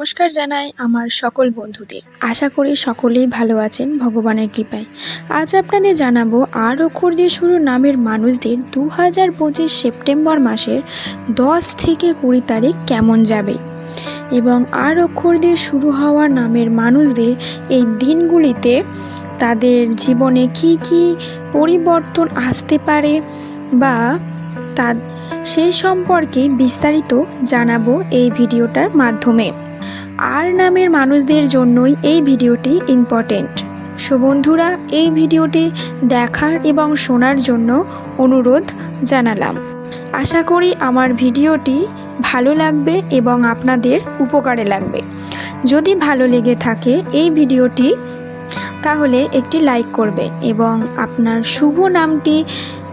নমস্কার জানাই আমার সকল বন্ধুদের। আশা করি সকলেই ভালো আছেন ভগবানের কৃপায়। আজ আপনাদের জানাব আর অক্ষর দিয়ে শুরু নামের মানুষদের দু হাজার পঁচিশ সেপ্টেম্বর মাসের দশ থেকে কুড়ি তারিখ কেমন যাবে? এবং আর অক্ষর দিয়ে শুরু হওয়া নামের মানুষদের এই দিনগুলিতে তাদের জীবনে কি কি পরিবর্তন আসতে পারে বা তা সেই সম্পর্কে বিস্তারিত জানাব এই ভিডিওটার মাধ্যমে। আর নামের মানুষদের জন্যই এই ভিডিওটি ইম্পর্টেন্ট সো বন্ধুরা, এই ভিডিওটি দেখার এবং শোনার জন্য অনুরোধ জানালাম। আশা করি আমার ভিডিওটি ভালো লাগবে এবং আপনাদের উপকারে লাগবে। যদি ভালো লেগে থাকে এই ভিডিওটি, তাহলে একটি লাইক করবেন এবং আপনার শুভ নামটি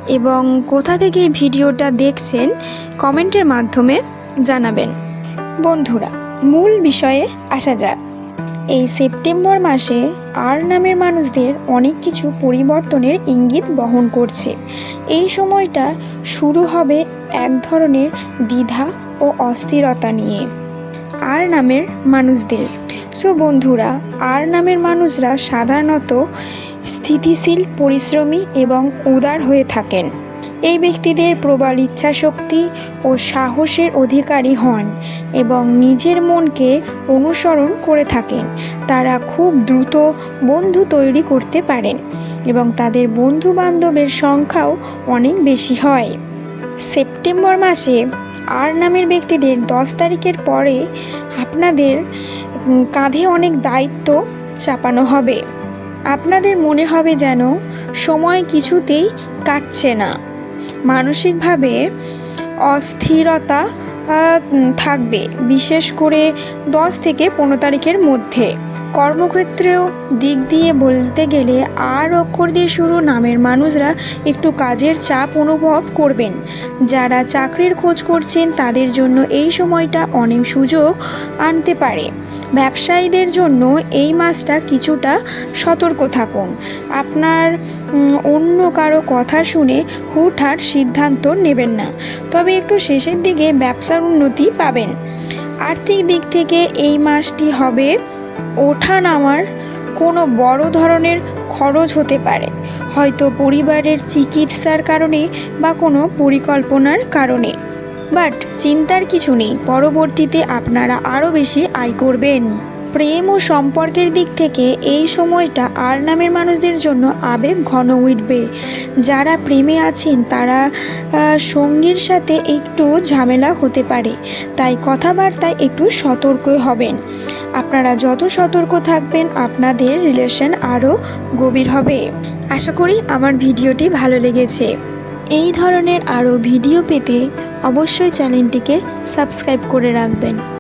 এবং কোথা থেকে ভিডিওটা দেখছেন কমেন্টের মাধ্যমে জানাবেন। বন্ধুরা মূল বিষয়ে আসা যাক। এই সেপ্টেম্বর মাসে আর নামের মানুষদের অনেক কিছু পরিবর্তনের ইঙ্গিত বহন করছে। এই সময়টা শুরু হবে এক ধরনের দ্বিধা ও অস্থিরতা নিয়ে। আর নামের মানুষদের। সো বন্ধুরা, আর নামের মানুষরা সাধারণত স্থিতিশীল, পরিশ্রমী এবং উদার হয়ে থাকেন। এই ব্যক্তিদের প্রবল ইচ্ছাশক্তি ও সাহসের অধিকারী হন এবং নিজের মনকে অনুসরণ করে থাকেন। তারা খুব দ্রুত বন্ধু তৈরি করতে পারেন এবং তাদের বন্ধু বান্ধবের সংখ্যাও অনেক বেশি হয়। সেপ্টেম্বর মাসে আর নামের ব্যক্তিদের দশ তারিখের পরে আপনাদের কাঁধে অনেক দায়িত্ব চাপানো হবে। আপনাদের মনে হবে যেন সময় কিছুতেই কাটছে না। মানসিকভাবে অস্থিরতা থাকবে। বিশেষ করে দশ থেকে পনেরো তারিখের মধ্যে। কর্মক্ষেত্রেও দিক দিয়ে বলতে গেলে আর অক্ষর দিয়ে শুরু নামের মানুষরা একটু কাজের চাপ অনুভব করবেন। যারা চাকরির খোঁজ করছেন, তাদের জন্য এই সময়টা অনেক সুযোগ আনতে পারে। ব্যবসায়ীদের জন্য এই মাসটা কিছুটা সতর্ক থাকুন। আপনার অন্য কারও কথা শুনে হুটহাট সিদ্ধান্ত নেবেন না। তবে একটু শেষের দিকে ব্যবসার উন্নতি পাবেন। আর্থিক দিক থেকে এই মাসটি হবে ওঠা নামার কোনো বড় ধরনের খরচ হতে পারে। হয়তো পরিবারের চিকিৎসার কারণে বা কোনো পরিকল্পনার কারণে। বাট, চিন্তার কিছু নেই। পরবর্তীতে আপনারা আরও বেশি আয় করবেন। প্রেম ও সম্পর্কের দিক থেকে এই সময়টা আর নামের মানুষদের জন্য আবেগ ঘন উঠবে। যারা প্রেমে আছেন, তারা সঙ্গীর সাথে একটু ঝামেলা হতে পারে। তাই কথাবার্তায় একটু সতর্ক হবেন। আপনারা যত সতর্ক থাকবেন, আপনাদের রিলেশন আরও গভীর হবে। আশা করি আমার ভিডিওটি ভালো লেগেছে। এই ধরনের আরও ভিডিও পেতে অবশ্যই চ্যানেলটিকে সাবস্ক্রাইব করে রাখবেন।